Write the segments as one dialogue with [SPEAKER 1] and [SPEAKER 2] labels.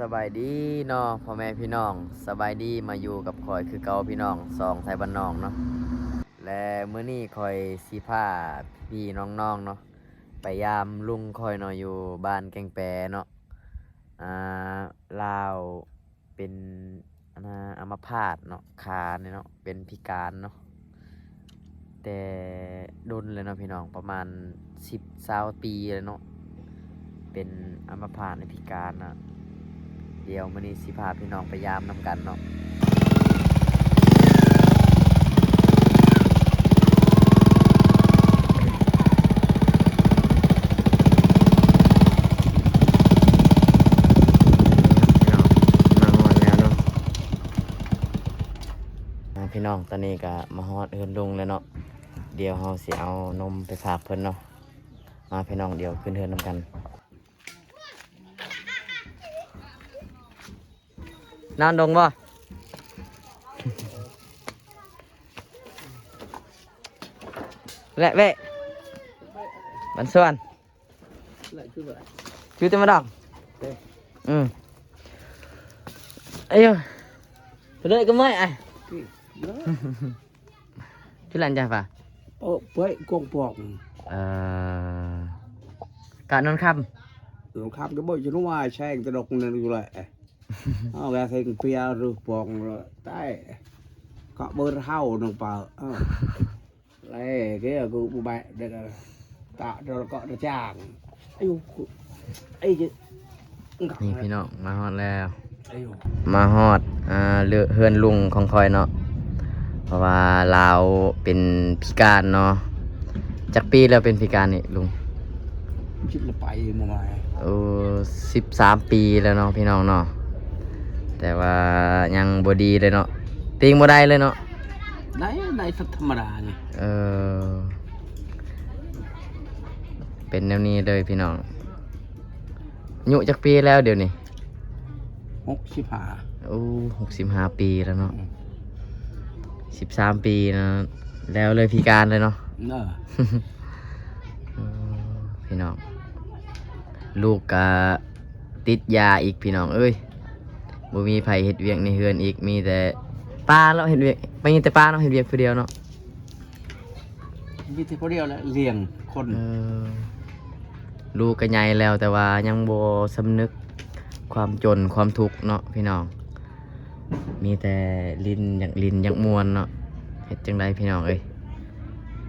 [SPEAKER 1] สบายดีเนาะพ่อแม่พี่น้องสบายดีมาอยู่กับคอยคือเก่าพี่น้องสองไทยบ้านนองเนาะและเมื้อนี้คอยสีผ้าพี่น้องๆเนาะไปยามลุงคอยเนาะอยู่บ้านแกงแปรเนาะอ่าลาวเป็นอนนะอัมาพาตเนาะขาเนี่ยเนาะเป็นพิการเนาะแต่ดนเลยเนาะพี่น้องประมาณสิบสาวปีเลยเนาะเป็นอัมพาตในพิการนะ เดี๋ยวมันนี้สิพาพี่น้องไปยามนำกันเนาะพี่น้องตอนนี้ก็มาฮอดเฮือนลุงแล้วเนาะเดี๋ยวเราสิเอานมไปฝากเพิ่นเนาะมาพี่น้องเดี๋ยวขึ้นเฮือนนำกัน นอนดงบ่แหละเว้ยบันส่วน
[SPEAKER 2] lại cứ vậy
[SPEAKER 1] ชื่อเต็มมาดอง
[SPEAKER 2] เด้
[SPEAKER 1] อืมเอ้ยไปเลยก็ไม่ไอ้
[SPEAKER 2] cái đó
[SPEAKER 1] ชื่อหลันจ้าป่ะ
[SPEAKER 2] ô vậy con bọc
[SPEAKER 1] เอ่อการนอนค่
[SPEAKER 2] rồi khám cái bội cho nó ngoài sang cái độc này rồi lại ờ ra thành pia rồi bọc rồi tay có bơ hao nó vào ờ đây cái là cụ bẹ đây là tạ rồi có nó chàng ấy 呦 ấy chứ ำ
[SPEAKER 1] นี่พี่น้องมาฮอดแล้ว
[SPEAKER 2] ấy 呦
[SPEAKER 1] มาฮอดอ่าเรือเฮือนลุงของคอยเนาะเพราะว่าลาวเป็นพิการเนาะจักปีแล้วเป็นพิการนี่ลุง
[SPEAKER 2] chít là bay mà mày
[SPEAKER 1] โอ้สิบสามปีแล้วเนาะพี่น้องเนาะ แต่ว่ายังบดีเลยเนาะติงบ่ได้เลยเนาะ
[SPEAKER 2] đấy đây thật thầm đà nhỉ
[SPEAKER 1] เออเป็นแนวนี้เลยพี่น้องอายุจักปีแล้วเดี๋ยวนี้
[SPEAKER 2] hút xíp hả
[SPEAKER 1] โอ้หกสิบห้าปีแล้วเนาะ
[SPEAKER 2] อืม
[SPEAKER 1] สิบสามปีนะแล้วเลยพิการเลยเนาะ
[SPEAKER 2] nó
[SPEAKER 1] เออพี่น้อง ลูกกะติดยาอีกพี่น้อง เอ้ย บ่มีไผเฮ็ดเวียกในเฮือนอีกมีแต่ป้าเราเฮ็ดเวียกไม่มีแต่ป้าเนาะเฮ็ดเวียกผู้เดียวเนาะ
[SPEAKER 2] như thế có điều là liền con
[SPEAKER 1] เออลูกก็ใหญ่แล้วแต่ว่ายังบ่สำนึกความจนความทุกข์เนาะพี่น้อง มีแต่ลินอยากลินอยากมวนเนาะเฮ็ดจังไดพี่น้องเอ้ย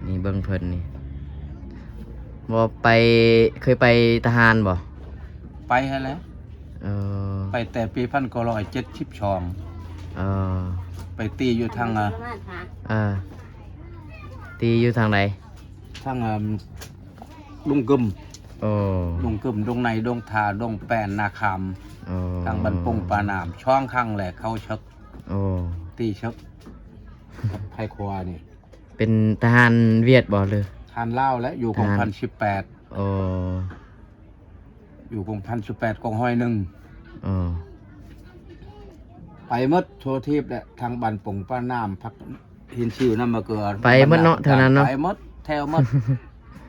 [SPEAKER 1] นี่เบิ่งเพิ่นนี่บ่ไปเคยไปทหารบ่
[SPEAKER 2] bay hay lẽ
[SPEAKER 1] เออ
[SPEAKER 2] ไปแต่ปีพันเก้าร้อยเจ็ดสิบชอง
[SPEAKER 1] เออ
[SPEAKER 2] ไปตีอยู่ทางอะ
[SPEAKER 1] เออตีอยู่ทางใด
[SPEAKER 2] ทางอะลุงกึม
[SPEAKER 1] โอ้
[SPEAKER 2] ลุงกึมดงในดงทาดงแปนนาคาม
[SPEAKER 1] โอ้
[SPEAKER 2] ทางบันปงปานามช่องข้างแหละเขาเชัก
[SPEAKER 1] โอ้
[SPEAKER 2] ตีเชักกับไพควานี่
[SPEAKER 1] เป็นทหารเวียดบ่เลย
[SPEAKER 2] ทานเหล้าและอยู่กอง
[SPEAKER 1] ทาน
[SPEAKER 2] พันสิบแปด
[SPEAKER 1] โอ้
[SPEAKER 2] อยู่กองพันสิบแปดกองห้อยหนึ่ง
[SPEAKER 1] โอ้
[SPEAKER 2] ไปหมดโชว์ทีบแหละทางบันปงปานามพักเห็นชื่อนั่นมาเกิด
[SPEAKER 1] ไปหมดเนาะเท่านั้นเนาะ
[SPEAKER 2] ไปหมดแถวหมด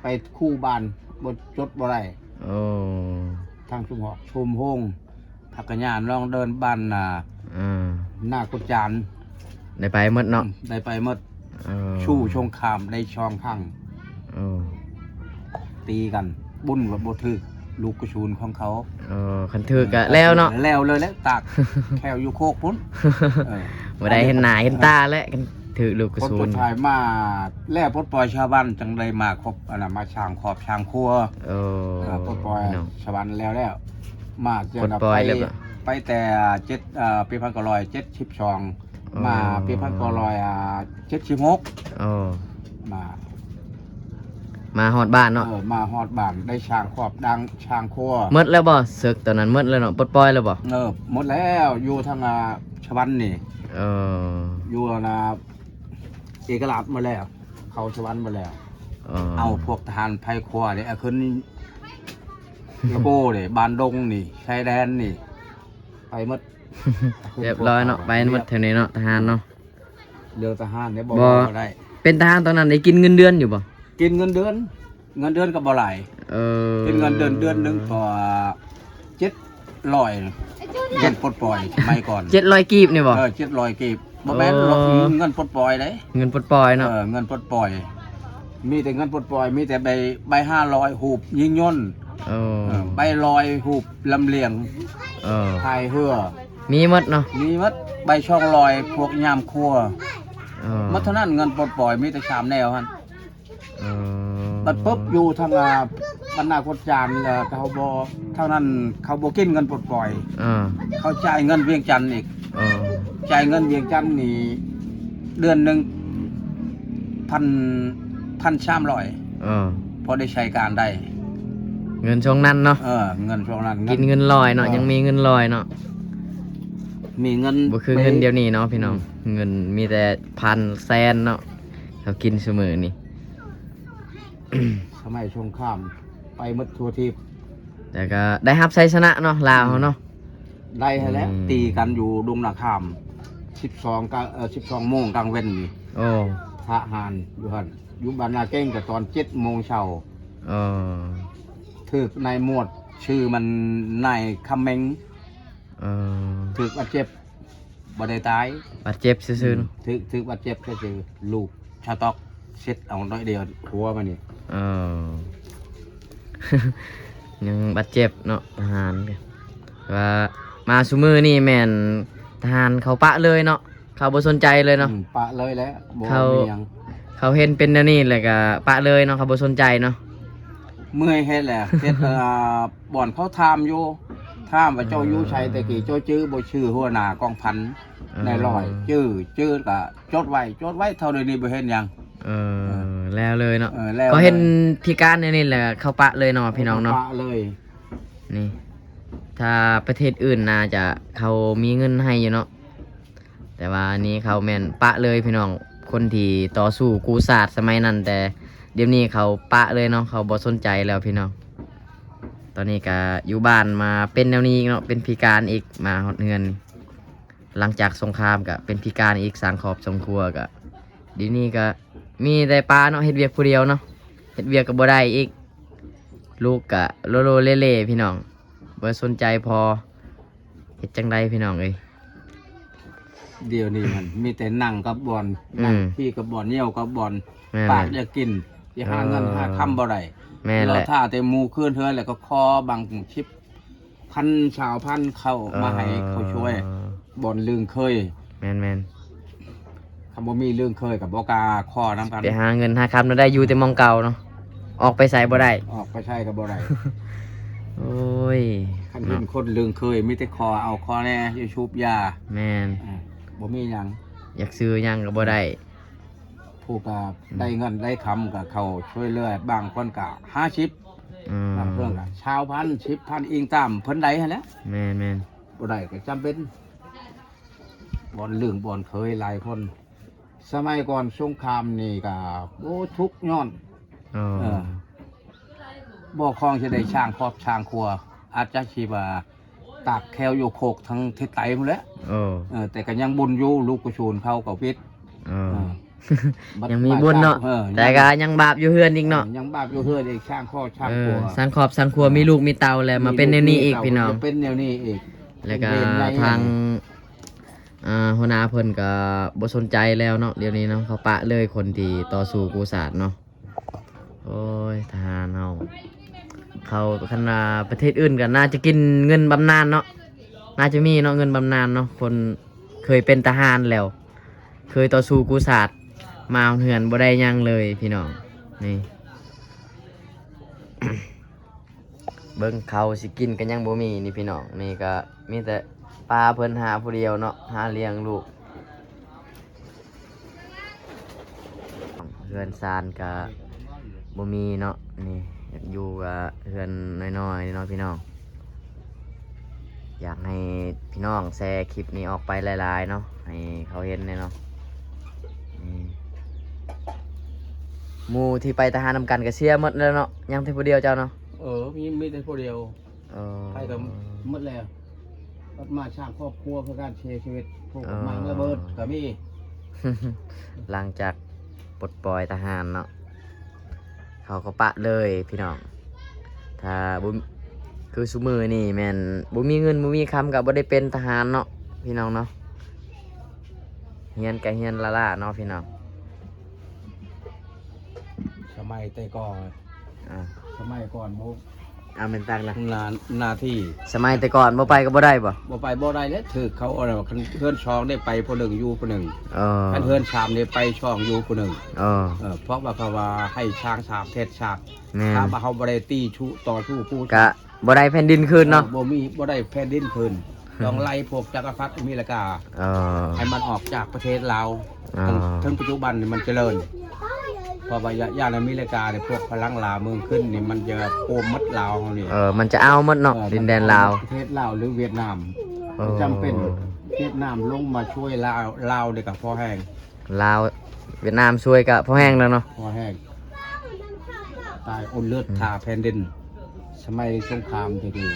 [SPEAKER 2] ไปคู่บ้านบดจดบ่ได้
[SPEAKER 1] โอ้
[SPEAKER 2] ทางชุมหอกชุมโฮงทักกะยานลองเดินบ้านน่ะ
[SPEAKER 1] อ่า
[SPEAKER 2] หน้ากุดจาน
[SPEAKER 1] ได้ไปหมดเนาะ
[SPEAKER 2] ได้ไปหมด
[SPEAKER 1] โอ้
[SPEAKER 2] ชู่ชงคามได้ช่องข้าง
[SPEAKER 1] โอ้
[SPEAKER 2] ตีกัน บุญกับโบถึก ลูกกระชูนของเขา
[SPEAKER 1] โอ้คันถือกะแล้วเนาะ
[SPEAKER 2] แล้วเลยแล้วตากแควอยู่โคกพุ่นเออ
[SPEAKER 1] บ่ได้เห็นหน้าเห็นตาแล้วกันถือลูกกระ
[SPEAKER 2] คน
[SPEAKER 1] สุ
[SPEAKER 2] สุ
[SPEAKER 1] น
[SPEAKER 2] ดท้ายมาแล้วปลดปล่อยชาวบ้านจังได้มาครบอันน่ะมาช่างขอบช่างครัว
[SPEAKER 1] โอ้
[SPEAKER 2] เออปลดปล่อย
[SPEAKER 1] พี่น้อง
[SPEAKER 2] ชาวบ้านแล้วแล้ว มาเจอ
[SPEAKER 1] ปลด
[SPEAKER 2] กับ
[SPEAKER 1] ปล่
[SPEAKER 2] ไป
[SPEAKER 1] อยแล้วเหรอ
[SPEAKER 2] ไปแต่เจ็ดเอ่อปีพันเก้าร้อยเจ็ดชิบชองมาปีพันเก้าร้อยอ่าเจ็ดชิบหก
[SPEAKER 1] โอ้
[SPEAKER 2] มา
[SPEAKER 1] มาฮอดบ้านเนาะ
[SPEAKER 2] เออมาฮอดบ้านได้ช่างขอบดังช่างครัว
[SPEAKER 1] หมดแล้วบ่ศึกตอนนั้นหมดแล้วเนาะปลดปล่อยแล้วบ่
[SPEAKER 2] เออหมดแล้วอยู่ทางอ่าชวันนี่
[SPEAKER 1] เออ
[SPEAKER 2] อยู่นะเอกราชมาแล้ว เขาชวันมาแล้ว
[SPEAKER 1] เออ
[SPEAKER 2] เอาพวกทหารไพครัวเนี่ยเอาขึ้นระโบเนี่ยบานดงนี่ชายแดนนี่ ไปหมด
[SPEAKER 1] เรียบร้อยเนาะไปหมดแถวนี้เนาะทหารเนาะ
[SPEAKER 2] เรือทหารเนี่ยบอก
[SPEAKER 1] บ่
[SPEAKER 2] ว่าได้
[SPEAKER 1] เป็นทหารตอนนั้นได้กินเงินเดือนอยู่บ่
[SPEAKER 2] กินเงินเดือน เงินเดือนกับบ่ไหลาย
[SPEAKER 1] เออ
[SPEAKER 2] เป็นเงินเดือนเดือนหนึ่งต่อเจ็ดร้อยเงินปลดปล่อยไม่ก่อน
[SPEAKER 1] เจ็ดร้อยกีบนี่บ่
[SPEAKER 2] เออเจ็ดร้อยกีบบ่แม่นหรอก
[SPEAKER 1] เออ
[SPEAKER 2] เงินปลดปล่อยเลย
[SPEAKER 1] เงินปลดปล่อยเนาะ
[SPEAKER 2] เออเงินปลดปล่อย มีแต่เงินปลดปล่อย มีแต่ใบใบห้าร้อยหูบยิงย่น
[SPEAKER 1] โอ้
[SPEAKER 2] เออใบลอยหูบลำเลียง
[SPEAKER 1] เออ
[SPEAKER 2] พายเหือ
[SPEAKER 1] มีหมดเนาะ
[SPEAKER 2] มีมัดใบช่องลอยพวกยามครัว
[SPEAKER 1] เออ
[SPEAKER 2] มัดเท่านั้นเงินปลดปล่อยมีแต่สามแนวฮัน
[SPEAKER 1] เออ
[SPEAKER 2] บัดปุ๊บอยู่ทางอ่าบรรณาโคจารเอ่อเขาบอเท่านั้นเขาบอกินเงินปลดปล่อย
[SPEAKER 1] เออ
[SPEAKER 2] เขาจ่ายเงินเวียงจันทร์อีก
[SPEAKER 1] เออ
[SPEAKER 2] จ่ายเงินเวียงจันทร์นี่เดือนหนึ่งพันพันสามร้อย
[SPEAKER 1] เออ
[SPEAKER 2] พอได้ใช้การได้
[SPEAKER 1] เงินช่วงนั้นเนาะ
[SPEAKER 2] เออ เงินช่วงนั้น
[SPEAKER 1] กินเงินลอยเนาะ
[SPEAKER 2] เออ
[SPEAKER 1] ยังมีเงินลอยเนาะ
[SPEAKER 2] มีเงิน
[SPEAKER 1] บ่คือเงินเดียวนี้เนาะพี่น้องเงินมีแต่พันแสนเนาะเขากินเสมอนี่
[SPEAKER 2] สมัยสงคราม ไปหมดทั่วทีป
[SPEAKER 1] แต่ก็ได้รับชัยชนะเนาะลาวเขาเนาะ
[SPEAKER 2] ได้ให้แล้ว
[SPEAKER 1] อืม
[SPEAKER 2] ตีกันอยู่ดงนาคามสิบสองกลางเออสิบสองโมงกลางเว้นนี่
[SPEAKER 1] โอ้
[SPEAKER 2] ทหารอยู่หันอยู่บานนาเก้งกับตอนเจ็ดโมงเช้า
[SPEAKER 1] เออ
[SPEAKER 2] ถึกนายหมวดชื่อมันนายคำเมง
[SPEAKER 1] เออ
[SPEAKER 2] ถึกบาดเจ็บบ่ได้ตาย
[SPEAKER 1] บาดเจ็บซื่อๆเนาะ
[SPEAKER 2] ถึกถึกบาดเจ็บก็คือลูกชาตอก เช็ดเอาน้อยเดียวหัวมันนี่
[SPEAKER 1] เออ ยังบาดเจ็บเนาะทหารก็ว่ามาซุมือนี่แม่นทหารเขาปะเลยเนาะเขาบ่สนใจเลยเนาะ
[SPEAKER 2] อืมปะเลยแหล้วบ่
[SPEAKER 1] เขา
[SPEAKER 2] มีหยัง
[SPEAKER 1] เขาเห็นเป็นแนวนี้เลยก็ปะเลยเนาะเขาบ่สนใจเนาะ
[SPEAKER 2] เมื่อยเฮ็ดแหละเฮ็ดเอ่อบ่อนเขาทามอยู่ทามว่าเจ้าอยู่ชัยแต่กี้เจ้าชื่อบ่ชื่อหัวหน้ากองพัน ในร้อย ชื่อชื่อก็จดไว้จดไว้เท่าเดี๋ยวนี้บ่เห็นหยัง
[SPEAKER 1] เออแล้วเลยเนาะ
[SPEAKER 2] เออแล้ว
[SPEAKER 1] เขาเห็นพิการในนี่แหละเขาปะเลยเนาะพี่น้องเนาะ
[SPEAKER 2] ปะเลย
[SPEAKER 1] นี่ ถ้าประเทศอื่นน่าจะเขามีเงินให้อยู่เนาะแต่ว่าอันนี้เขาแม่นปะเลยพี่น้องคนที่ต่อสู้กูศาสตร์สมัยนั้น แต่เดี๋ยวนี้เขาปะเลยเนาะเขาบ่สนใจแล้วพี่น้องตอนนี้ก็อยู่บ้านมาเป็นแนวนี้อีกเนาะเป็นพิการอีกมาฮอดเงิน หลังจากสงครามก็เป็นพิการอีกสร้างครอบสงครัวก็เดียวนี้ก็ มีแต่ป้าเนาะเฮ็ดเวียกผู้เดียวเนาะเฮ็ดเวียกก็บ่ได้อีก ลูกกะโลโลเล่เล่พี่น้องบ่สนใจพอเฮ็ดจังไดพี่น้องเอ้ย
[SPEAKER 2] เดี๋ยวนี้มัน มีแต่นั่งกับบอล
[SPEAKER 1] อืม
[SPEAKER 2] นั่งพี่กับบอลเยี่ยวกับบอล
[SPEAKER 1] แม่น
[SPEAKER 2] ปา
[SPEAKER 1] แห
[SPEAKER 2] ก
[SPEAKER 1] ละ
[SPEAKER 2] อยากกินอย่าหาเงิน
[SPEAKER 1] เออ
[SPEAKER 2] หาคำบ่ได้
[SPEAKER 1] แม่น
[SPEAKER 2] เรา
[SPEAKER 1] แหละ
[SPEAKER 2] ท่าแต่หมูเคลื่อนเทือนแล้วก็คอบางชิป พันชาวพันเข้ามาให้เขาช่วย
[SPEAKER 1] เออบ
[SPEAKER 2] อลลืงเคย
[SPEAKER 1] แม่นแม่น
[SPEAKER 2] คำว่ามีเรื่องเคยกับบอกล้าคอน้ำกัน
[SPEAKER 1] ไปหาเงินหาคำเราได้อยู่แต่หมองเก่าเนาะออกไปใส่บ่ได้
[SPEAKER 2] ออกไปใช่กับบ่ได้
[SPEAKER 1] โอ้ย
[SPEAKER 2] คันเห็นคนลืงเคยมีแต่คอเอาคอแน่อยู่ชุบยา
[SPEAKER 1] แม่น
[SPEAKER 2] อ่าบ่มีหยัง
[SPEAKER 1] อยากซื้อหยังก็บ่ได้
[SPEAKER 2] ผู้กาได้เงินได้คำกับเขาช่วยเหลือบางคนกะห้าชิป
[SPEAKER 1] อืม
[SPEAKER 2] บางเรื่องกะชาวพันชิปพันอิงตามเพิ่นใดหั่นแหละ
[SPEAKER 1] แม่นแม่น
[SPEAKER 2] บ่ได้ก็จำเป็นบอนลืงบอนเคยหลายคน สมัยก่อนสงครามนี่ก็โอ้ทุกข์ย้อน
[SPEAKER 1] อ๋อ
[SPEAKER 2] เออบ่คลองจะได้ช่างครอบช่างครัว อาจจะชีว่าตากแควอยู่โคกทั้งทิศไตหมดแล้ว
[SPEAKER 1] โอ้
[SPEAKER 2] เออแต่ก็ยังบุญอยู่ลูกกระชูนเข้ากับพิษ
[SPEAKER 1] โอ้
[SPEAKER 2] เออบัด
[SPEAKER 1] ยังมีบุญเนาะ
[SPEAKER 2] ออ
[SPEAKER 1] แต่ก็ยังบาปอยู่เฮือนอีกเนาะ
[SPEAKER 2] ยังบาปอยู่เฮือนอีกช่างข้อช่าง
[SPEAKER 1] เอ
[SPEAKER 2] ครั
[SPEAKER 1] อ
[SPEAKER 2] ว
[SPEAKER 1] สังขอบสังครัวมีลูกมีเตาแล้วมาเป็นแนวนี้อีกพี่น้อง
[SPEAKER 2] จะเป็นแนวนี้อีก
[SPEAKER 1] แล้วก็
[SPEAKER 2] เวรใหญ่
[SPEAKER 1] ทาง อ่าหัวหน้าเพิ่นก็บ่สนใจแล้วเนาะเดี๋ยวนี้เนาะเขาปะเลยคนที่ต่อสู้กูศาสตร์เนาะโอ้ยทหารเฮาเขาคันว่าประเทศอื่นก็น่าจะกินเงินบำนาญเนาะน่าจะมีเนาะเงินบำนาญเนาะคนเคยเป็นทหารแล้ว เคยต่อสู้กูศาสตร์มาเหือนบ่ได้ยังเลยพี่น้องนี่เบิ่งเขาสิกินกันยังบ่มีนี่พี่น้องนี่ก็มีแต่ ปลาเพิ่นหาผู้เดียวเนาะหาเลี้ยงลูกเฮือนซานก็บ่มีเนาะนี่อยากอยู่กับเฮือนน้อยๆเนาะพี่น้อง อยากให้พี่น้องแชร์คลิปนี้ออกไปหลายๆเนาะให้เขาเห็นเลยเนาะนี่หมู่ที่ไปทหารนำกันก็เสียหมดแล้วเนาะยังแต่ผู้เดียวเจ้าเนาะ
[SPEAKER 2] เออมีมีแต่ผู้เดียว
[SPEAKER 1] เออ
[SPEAKER 2] ใครก็หมดแล้ว รถมาช่างครอบครัวเพื่อการเสียชีวิตพวก
[SPEAKER 1] เออ
[SPEAKER 2] มังระเบิดก็มี
[SPEAKER 1] หลังจากปลดปล่อยทหารเนาะเขาก็ปะเลยพี่น้อง ถ้าบุญคือซุมือนี่แม่นบ่มีเงินบ่มีคำก็บ่ได้เป็นทหารเนาะพี่น้องเนาะเฮียนก็เฮียนละล่าเนาะพี่น้อง
[SPEAKER 2] สมัยแต่ก่อน
[SPEAKER 1] อ่า
[SPEAKER 2] สมัยก่อนโม
[SPEAKER 1] เอาเป็นตักละ
[SPEAKER 2] นาหน้าที่
[SPEAKER 1] สมัยแต่ก่อนบ่ไปก็บ่ได้บ่
[SPEAKER 2] บ่ไปบ่ได้แล้วถือเขาอะไรว่าคันเพื่อนช่องได้ไปผู้หนึ่งอยู่ผู้หนึ่ง
[SPEAKER 1] เออ
[SPEAKER 2] คันเพื่อนชามได้ไปช่องอยู่ผู้หนึ่ง
[SPEAKER 1] เออ
[SPEAKER 2] เออเพราะว่าเขาว่าให้ช้างสามเทศชาติ
[SPEAKER 1] แม่
[SPEAKER 2] ถ้านว่าเขาบ่ได้ตีชุต่อสู้ผู้
[SPEAKER 1] กะบ่ได้แผ่นดินคืนเนาะ
[SPEAKER 2] บ่มีบ่ได้แผ่นดินคืนต้องไล่พวกจักรพรรดิอเมริกา
[SPEAKER 1] เออ
[SPEAKER 2] ให้มันออกจากประเทศลาว
[SPEAKER 1] อ่า
[SPEAKER 2] ถึงถึงปัจจุบันนี่มันเจริญเพอว่าย่านอเมริกาเนี่ยพวกพลังลาวเมืองขึ้นนี่มันจะโกมมัดลาวเขานี่
[SPEAKER 1] เออ มันจะเอาหมดเนาะ
[SPEAKER 2] เออ
[SPEAKER 1] ดินแดนลาว
[SPEAKER 2] ประเทศลาวหรือเวียดนาม
[SPEAKER 1] เออ
[SPEAKER 2] จำเป็นเวียดนามลงมาช่วยลาวลาวเด็กกับพ่อแห้ง
[SPEAKER 1] ลาวเวียดนามช่วยกะพอแห้งแล้วเนาะ
[SPEAKER 2] พ่อแห้งตายอนเลือดทาแผ่นดิน สมัยสงครามทีเดียว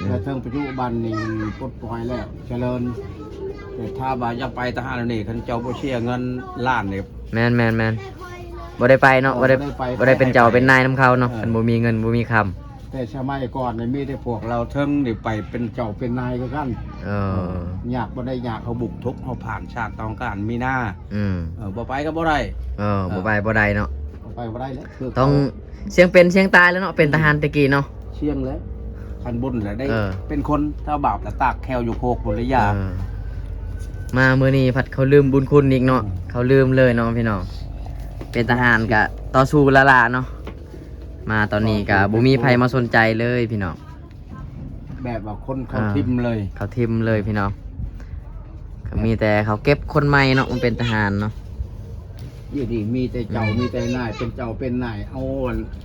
[SPEAKER 1] อืม
[SPEAKER 2] แต่เทิงปัจจุบันนี่มันปลดปล่อยแล้วเจริญแต่ถ้าบาอยากไปทหารนี่คันเจ้าบ่เชียเงินล้านนี่
[SPEAKER 1] แม่นแม่นแม่น บ่ได้ไปเนาะบ่ได้
[SPEAKER 2] บ่ได้ไป
[SPEAKER 1] บ่ได้เป็นเจ้าเป็นนายนํเขาเนาะ
[SPEAKER 2] เออ
[SPEAKER 1] คันบ่มีเงินบ่มีคำ
[SPEAKER 2] แต่สมัยก่อนนี่มีแต่พวกเราเทิงนี่ไปเป็นเจ้าเป็นนายก็กัน
[SPEAKER 1] เออ
[SPEAKER 2] อยากบ่ได้อยากเขาบุกทุกเขาผ่านชาติต้องการมีหน้า
[SPEAKER 1] อืม
[SPEAKER 2] เออบ่ไปก็บ่ได้
[SPEAKER 1] เออบ่ไปบ่ได้เนาะ
[SPEAKER 2] บ่ไปบ่ได้แล้วคือ
[SPEAKER 1] ต้องเสียงเป็นเสียงตายแล้วเนาะเป็นทหารตะกี้เนาะ
[SPEAKER 2] เชียงแล้วคันบุญแล้วได้
[SPEAKER 1] เออ
[SPEAKER 2] เป็นคนถ้าบาปแล้วตากแควอยู่โคกบุญระยา
[SPEAKER 1] เออมามื้อนี้พัดเขาลืมบุญคุณอีกเนาะ
[SPEAKER 2] อืม
[SPEAKER 1] เขาลืมเลยเนาะพี่น้อง เป็นทหารกะต่อสู้ละลาเนาะมาตอนนี้กะบ่มีไผมาสนใจเลยพี่น้อง
[SPEAKER 2] แบบว่าคนเขา
[SPEAKER 1] อ่า
[SPEAKER 2] ทิมเลย
[SPEAKER 1] เขาทิมเลยพี่น้องก็มีแต่เขาเก็บคนใหม่เนาะมันเป็นทหารเนาะ
[SPEAKER 2] ยี่ดีมีแต่เจ้า
[SPEAKER 1] อืม
[SPEAKER 2] มีแต่นายเป็นเจ้าเป็นนายเอา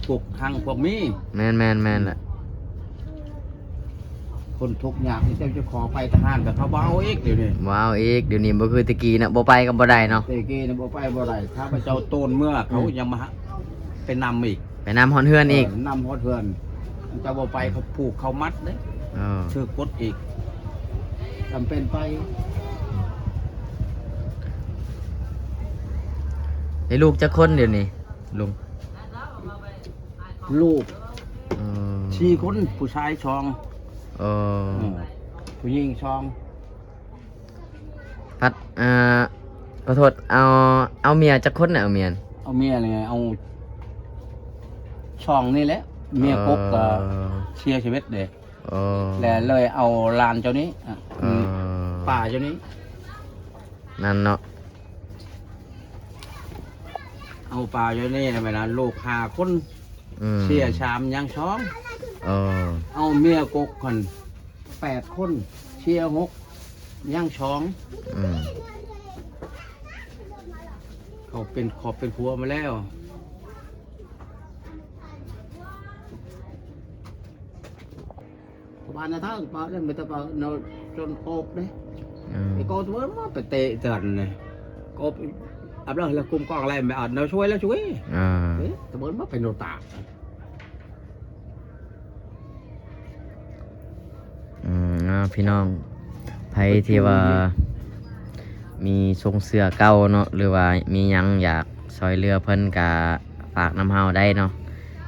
[SPEAKER 2] พวกทางพวกมี
[SPEAKER 1] แม่นแม่นแม่นแหละ
[SPEAKER 2] คนทุกข์ยากที่เจ้าจะขอไปทหารกับเขาบ่เอาอีกเดี๋ยวนี้
[SPEAKER 1] ว้าวอีกเดี๋ยวนี้บ่คือตะกี้นะบ่ไปก็บ่ได้เนาะ
[SPEAKER 2] เตเกนะบ่ไปบ่ได้ถ้าพระเจ้าโตนเมื่อเขา
[SPEAKER 1] อืม
[SPEAKER 2] ยังมาเป็นนำอีก
[SPEAKER 1] ไปนำฮอนเฮือนอีก
[SPEAKER 2] เนำฮอดเฮือนเจ้าบ่ไปเขาผูกเขามัดเด้
[SPEAKER 1] เออ
[SPEAKER 2] ชื่อกดอีกจำเป็นไป
[SPEAKER 1] ได้ลูกจักคนเดี๋ยวนี้ลุง
[SPEAKER 2] ลูก
[SPEAKER 1] เออ
[SPEAKER 2] ชีคนผู้ชายชอง
[SPEAKER 1] เออ
[SPEAKER 2] เออผู้หญิงชอง
[SPEAKER 1] พัดอ่าขอโทษเอาเอาเมียจักคนน่ะเอาเมียน
[SPEAKER 2] เอาเมียเลยเอาช่องนี่แหละเมียกกก็
[SPEAKER 1] เออ
[SPEAKER 2] เชียร์ชีวิตเด็ก
[SPEAKER 1] เออ
[SPEAKER 2] แล้วเลยเอาลานเจ้านี้อะ
[SPEAKER 1] เออ
[SPEAKER 2] ป่าเจ้านี้
[SPEAKER 1] นั่นเนาะ
[SPEAKER 2] เอาป่าเจ้านี้นะเวลาลูกหาคน
[SPEAKER 1] อืม
[SPEAKER 2] เชียร์ชามยังช่อง
[SPEAKER 1] เออ
[SPEAKER 2] เอาเมียกกคนแปดคนเชียร์หกยังช่อง
[SPEAKER 1] อืม
[SPEAKER 2] เขาเป็นขอบเป็นครัวมาแล้ว บ้านนะท่านป้าเล่นไปตะป้าเนาจนโอบเลย
[SPEAKER 1] อืม
[SPEAKER 2] ไอ้โกตัวมันไปเตะเตือนเลยโกอับแล้วแล้วกุมกองอะไรไม่เอาเนาช่วยแล้วช่วย
[SPEAKER 1] อ่า
[SPEAKER 2] เฮ้ยแตะเบิร์นมาเป็นโนตา
[SPEAKER 1] อืมอ่า พี่น้องไผที่ว่า มีทรงเสื้อเก่าเนาะหรือว่ามียังอยากซอยเรือเพิ่นกะฝากน้ำเฮาได้เนาะ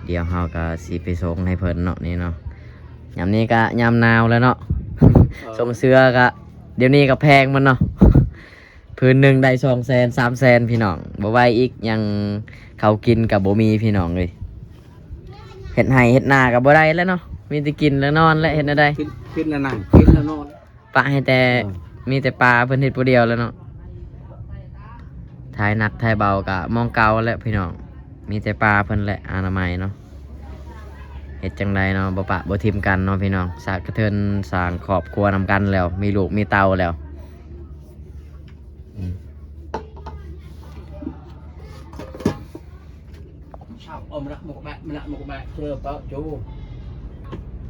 [SPEAKER 1] เดี๋ยวเฮาก็สิไปส่งให้เพิ่นเนาะนี่เนาะยามนี้ก็ยามหนาวแล้วเนาะทรงเสื้อก็เดี๋ยวนี้ก็แพงมันเนาะพื้นหนึ่งได้สองแสนสามแสนพี่น้องบ่ไหวอีกยังเขากินกับบ่มีพี่น้องเลยเห็ดไห้เห็ดนากับบ่ได้แล้วเนาะ มีแต่กินแล้วนอนและเห็ดอะไร
[SPEAKER 2] กินกินแล้วนั่งกินแล้วนอน
[SPEAKER 1] ปะให้แต่มีแต่ปลาเพิ่นเฮ็ดผู้เดียวแล้วเนาะถ่ายหนักถ่ายเบากะมองเก่าแหละพี่น้อง มีแต่ปลาเพิ่นแหละอนามัยเนาะเฮ็ดจังไดเนาะบ่ปะบ่ทิมกันเนาะพี่น้องสร้างกระเทินสร้างครอบครัวนำกันแล้ว มีลูกมีเต้าแล้วอืม
[SPEAKER 2] ชอบอมรักมุกแบะมันละมุกแบะเชื่อเปล่าจู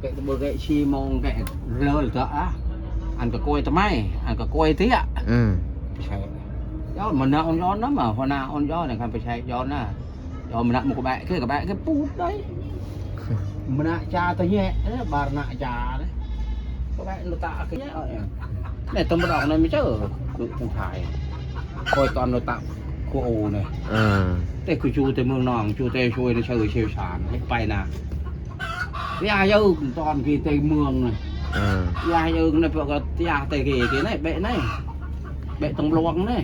[SPEAKER 2] แกตะเบิร์กไอ้ชีมองแกเลอะหรือเปล่าอะอันก็กล้วยทำไมอันก็กล้วยเตี้ย
[SPEAKER 1] อืม
[SPEAKER 2] ใช่ย้อนมันน่ะอ่อนย้อนนะ mà hồi nào อ่อนย้อน này คันไปใช้ย้อนนะย้อนมันน่ะมุกแบะคือกับแบะคือปูดได้มันน่ะจาตัวแย่เอ้บาร์น่ะจาเด้ก็แบะโนตาคือแย่เอาเนี่ยเนี่ยต้นบดอกเนี่ยไม่เจอคือคงถ่ายคอยตอนโนตาคูโอเนี่ย
[SPEAKER 1] เออ
[SPEAKER 2] แต่คือชูแต่เมืองนองชูแต่ช่วยในเชิงเชี่ยวชาญให้ไปนะ ยาเยอะตอนกี่เตยเมืองเลย
[SPEAKER 1] อืม
[SPEAKER 2] ยาเยอะในพวกยาเตยกี่กี่นี่เบะนี่เบะตรงลวงนี่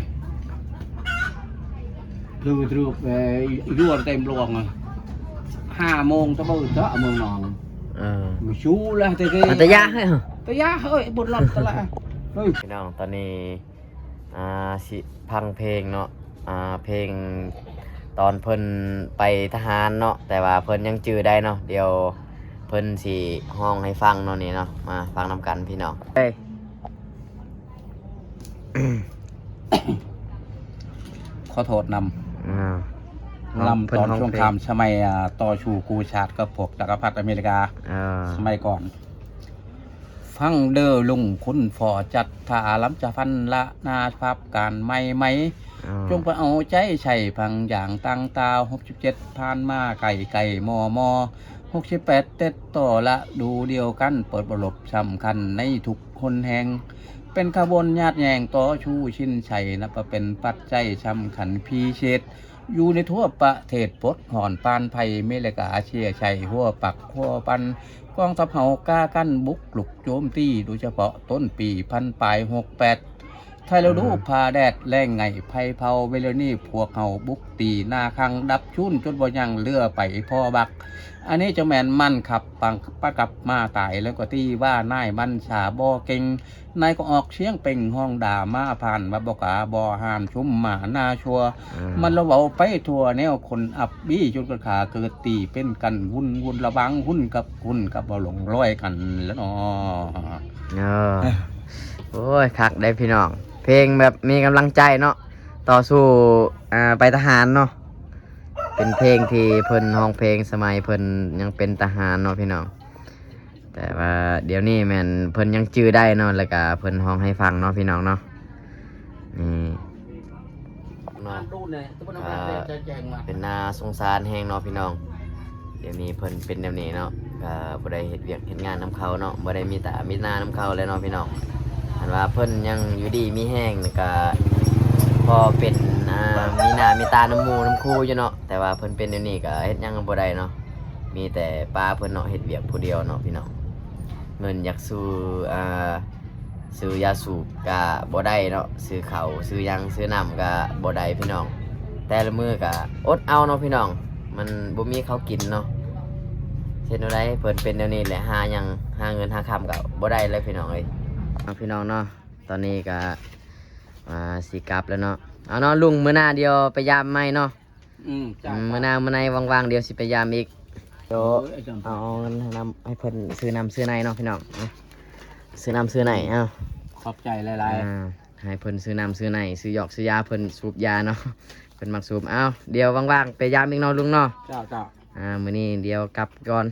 [SPEAKER 2] ดูดูเบยั่วเต็มลวงเลยห้าโมงตะเบิดเจาะเมืองนอง
[SPEAKER 1] เออ
[SPEAKER 2] มาชูแล้วเตยกี่
[SPEAKER 1] อันตะยะให้เหรอ
[SPEAKER 2] ตะยาเฮ้ยบนรถตะละเฮ้ย
[SPEAKER 1] พี่น้องตอนนี้อ่าสิพังเพลงเนาะอ่าเพลงตอนเพิ่นไปทหารเนาะแต่ว่าเพิ่นยังจื้อได้เนาะเดี๋ยว เพิ่นสิห้องให้ฟังเนาะนี่เนาะมาฟังนำกันพี่น้องเฮ้ย
[SPEAKER 2] ขอโทษน
[SPEAKER 1] อ่าำ
[SPEAKER 2] นำตอนช่วงคำสมัยอ่าต่อชูกูชาติกับพวกจักรพรรดิอเมริกา
[SPEAKER 1] เออ
[SPEAKER 2] สมัยก่อน ฟังเด้อลุงคุณฟอจัดถาล้ำจะฟันละนาภาพการไม่ไหม
[SPEAKER 1] อ่า
[SPEAKER 2] จงไปเอาใจใส่พังอย่างตั้งตาหกสิบเจ็ดผ่านมาไก่ไก่มอมอ หกสิบแปดเต็ดต่อละดูเดียวกัน เปิดบรบสำคัญในทุกคนแห่งเป็นขบวนญาติแยงต่อชูชินชัยนับว่าเป็นปัจจัยสำคัญพีเชษอยู่ในทั่วประเทศปดหอนปานไผ่เมลกาเชียชัยหัวปักหัวปันกองทัพเฮากล้ากั้นบุกลุกโจมตีโดยเฉพาะต้นปีพันปลายหกแปดไทยเราดูพาแดดแรงไงไพเผาเวลนี่พวกเฮาบุกตีหน้าคังดับชุนจนบ่ยังเลือไปพ่อบัก อันนี้เจ้าแมนมั่นขับปังปะกับมาตายแล้วก็ตีว่านายมันชาบ่เก่งนายก็ออกเชียงเป่งห้องด่ามาผ่านมาบอกาบ่หานชุมหมาหน้าชัว
[SPEAKER 1] อื
[SPEAKER 2] มันเราเบาไปทั่วแนวคนอับบี้จนกระขาเกิดตีเป็นกันวุ่นวุ่นระวังหุ้นกับหุ้นกับบ่หลงร้อยกันแล้วเนาะ
[SPEAKER 1] เออโอ้ยคักได้พี่น้อง เพลงแบบมีกำลังใจเนาะต่อสู้อ่าไปทหารเนาะ เป็นเพลงที่เพิ่นห้องเพลงสมัยเพิ่นยังเป็นทหารเนาะพี่น้อง แต่ว่าเดี๋ยวนี้แม่นเพิ่นยังจื้อได้เนาะแล้วก็เพิ่นห้องให้ฟังเนาะพี่น้องเนาะนี่เนาะ
[SPEAKER 2] ดูเนี่ยตัวน้ำมันจะแจงมา
[SPEAKER 1] เป็นนาสงสารแหงเนาะพี่น้อง เดี๋ยวนี้เพิ่นเป็นแบบนี้เนาะก็บ่ได้เฮ็ดเวียกเฮ็ดงานนํเขาเนาะบ่ได้มีแต่มีหน้านํเขาเลยเนาะพี่น้องอันว่าเพิ่นยังอยู่ดีมีแห้งแล้วก็พอเป็น อ่ามีหน้ามีตาน้ำมูน้ำคู่อยู่เนาะแต่ว่าเพิ่นเป็นเดี๋ยวนี้ก็เฮ็ดหยังบ่ได้เนาะมีแต่ป้าเพิ่นเนาะเฮ็ดเวียกผู้เดียวเนาะพี่น้องเงินอยากซื้ออ่าซื้อยาสูบก็บ่ได้เนาะซื้อเขาซื้อหยังซื้อน้ำก็บ่ได้พี่น้อง แต่ละมือก็อดเอาเนาะพี่น้อง มันบ่มีเขาวกินเนาะเช่นอะไรเพิ่นเป็นเดี๋ยวนี้แหละหาหยังหาเงินหาคำก็บ่ได้เลยพี่น้องเอ้ยเอาพี่น้องเนาะตอนนี้ก็มาสิกลับแล้วเนาะเอาเนาะลุงมื้อหน้าเดียวไปยามใหม่เนาะ
[SPEAKER 2] อืมจ้า
[SPEAKER 1] อืมมื้อหน้ามื้อในว่างๆเดียวสิไปยามอีกเดี๋ยว
[SPEAKER 2] เอ้ยจัง
[SPEAKER 1] เอาเงินให้นำให้เพิ่นซื้อน้ำซื้อในเนาะพี่น้องเอาซื้อน้ำซื้อในเอ้า
[SPEAKER 2] ขอบใจหลาย
[SPEAKER 1] อ่าให้เพิ่นซื้อน้ำซื้อในซื้อหยอกซื้อยาเพิ่นสูบยาเนาะเพิ่นมักสูบเอ้าเดี๋ยวว่างๆไปยามอีกเนาะลุงเนาะ
[SPEAKER 2] ๆเจ้าเจ้า
[SPEAKER 1] อ่ามื้อนี้เดี๋ยวกลับก่อน